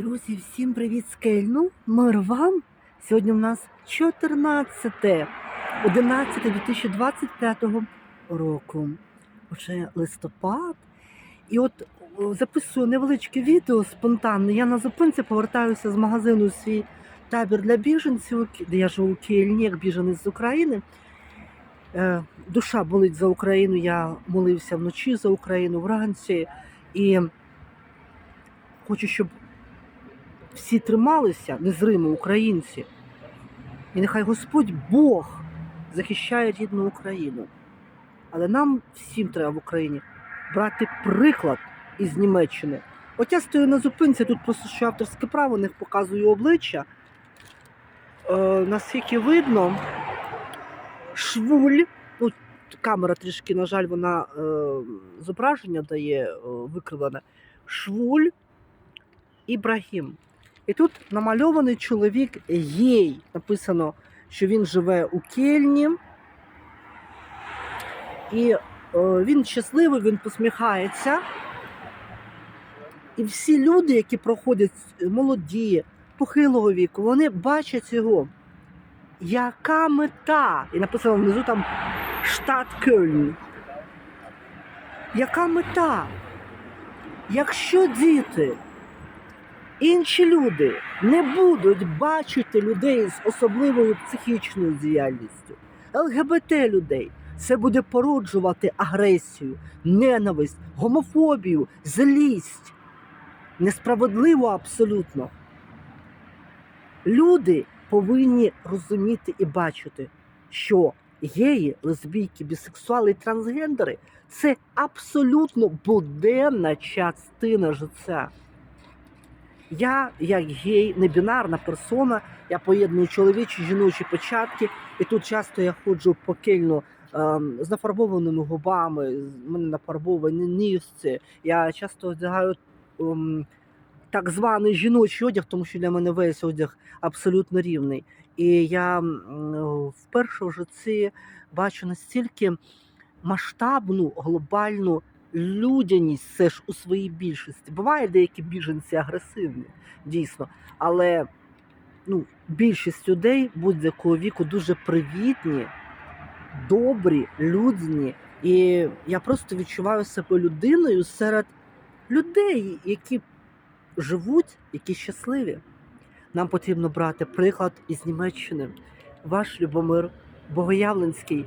Друзі, всім привіт з Кельну. Мир вам. Сьогодні у нас 14 11 2025 року. Уже листопад. І от записую невеличке відео спонтанне. Я на зупинці повертаюся з магазину свій табір для біженців, де я живу у Кельні, як біженець з України. Е, Душа болить за Україну. Я молився вночі за Україну вранці. І хочу, щоб всі трималися незримо українці. І нехай Господь Бог захищає рідну Україну. Але нам всім треба в Україні брати приклад із Німеччини. От я стою на зупинці, тут просто що авторське право, не показую обличчя. Е, наскільки видно, швуль, ну, камера трішки, на жаль, вона е, зображення дає е, викривлене. Швуль Ібрагім. І тут намальований чоловік гей. Написано, що він живе у Кельні. І е, він щасливий, він посміхається. І всі люди, які проходять молоді, похилого віку, вони бачать його. Яка мета? І написано внизу там штат Кельн. Яка мета? Якщо діти інші люди не будуть бачити людей з особливою психічною діяльністю, ЛГБТ людей. Це буде породжувати агресію, ненависть, гомофобію, злість. Несправедливо абсолютно. Люди повинні розуміти і бачити, що геї, лесбійки, бісексуали і трансгендери це абсолютно буденна частина життя. Я, як гей, небінарна персона, я поєдную чоловічі, жіночі початки, і тут часто я ходжу по кельну ем, з нафарбованими губами, з мене нафарбовані нігці. Я часто одягаю ем, так званий жіночий одяг, тому що для мене весь одяг абсолютно рівний. І я м, вперше в житті бачу настільки масштабну глобальну людяність все ж у своїй більшості. Буває деякі біженці агресивні, дійсно, але ну, більшість людей будь-якого віку дуже привітні, добрі, людяні. І я просто відчуваю себе людиною серед людей, які живуть, які щасливі. Нам потрібно брати приклад із Німеччини. Ваш Любомир Богоявленський